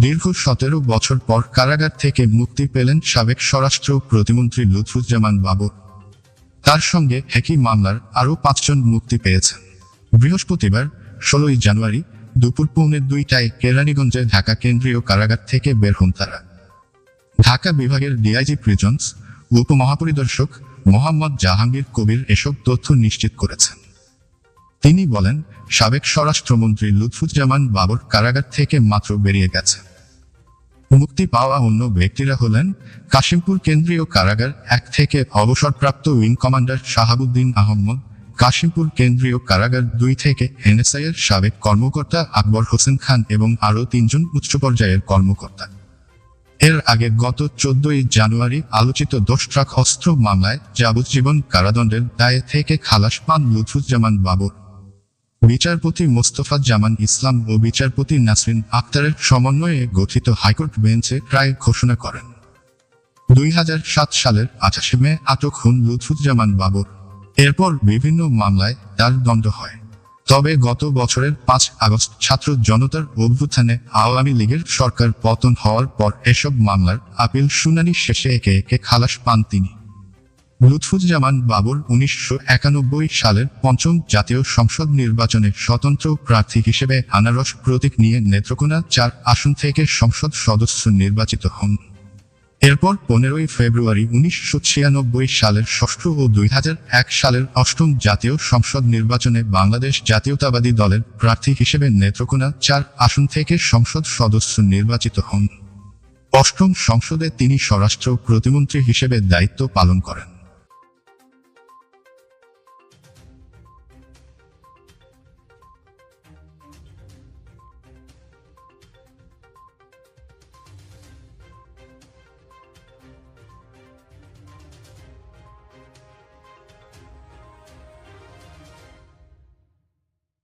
দীর্ঘ সতেরো বছর পর কারাগার থেকে মুক্তি পেলেন সাবেক স্বরাষ্ট্র প্রতিমন্ত্রী লুৎফুজ্জামান বাবর তার সঙ্গে একই মামলার আরও পাঁচজন মুক্তি পেয়েছেন। বৃহস্পতিবার, ষোলোই জানুয়ারি, দুপুর পৌনে দুইটায় কেরানীগঞ্জে ঢাকা কেন্দ্রীয় কারাগার থেকে বের হন তারা। ঢাকা বিভাগের ডিআইজি প্রিজন্স, উপমহাপরিদর্শক মোহাম্মদ জাহাঙ্গীর কবির এসব তথ্য নিশ্চিত করেছেন। তিনি বলেন, সাবেক স্বরাষ্ট্রমন্ত্রী লুৎফুজ্জামান বাবর কারাগার থেকে মাত্র বেরিয়ে গেছে। মুক্তি পাওয়া অন্য ব্যক্তিরা হলেন কাশিমপুর কেন্দ্রীয় কারাগার এক থেকে অবসরপ্রাপ্ত উইং কমান্ডার শাহাবুদ্দিন আহমদ কাশিমপুর কেন্দ্রীয় কারাগার দুই থেকে এনএসআই এর সাবেক কর্মকর্তা আকবর হোসেন খান এবং আরও তিনজন উচ্চ পর্যায়ের কর্মকর্তা। এর আগে গত চোদ্দই জানুয়ারি আলোচিত দোষ ট্রাক অস্ত্র মামলায় যাবজ্জীবন কারাদণ্ডের দায়ে থেকে খালাস পান লুথুজ্জামান বাবর। বিচারপতি মোস্তফা জামান ইসলাম ও বিচারপতি নাসরিন আক্তারের সমন্বয়ে গঠিত হাইকোর্ট বেঞ্চে রায় ঘোষণা করেন। দুই হাজার সাত সালের আঠাশে মে আটক হন লুৎফুজ্জামান বাবর। এরপর বিভিন্ন মামলায় তার দণ্ড হয়। তবে গত বছরের পাঁচ আগস্ট ছাত্র জনতার অভ্যুত্থানে আওয়ামী লীগের সরকার পতন হওয়ার পর এসব মামলার আপিল শুনানি শেষে একে একে খালাস পান তিনি। লুৎফুজ্জামান বাবর উনিশশো একানব্বই সালের পঞ্চম জাতীয় সংসদ নির্বাচনে স্বতন্ত্র প্রার্থী হিসেবে আনারস প্রতীক নিয়ে নেত্রকোনা চার আসন থেকে সংসদ সদস্য নির্বাচিত হন। এরপর পনেরোই ফেব্রুয়ারি উনিশশো ছিয়ানব্বই সালের ষষ্ঠ ও দুই সালের অষ্টম জাতীয় সংসদ নির্বাচনে বাংলাদেশ জাতীয়তাবাদী দলের প্রার্থী হিসেবে নেত্রকোনা চার আসন থেকে সংসদ সদস্য নির্বাচিত হন। অষ্টম সংসদে তিনি স্বরাষ্ট্র প্রতিমন্ত্রী হিসেবে দায়িত্ব পালন করেন।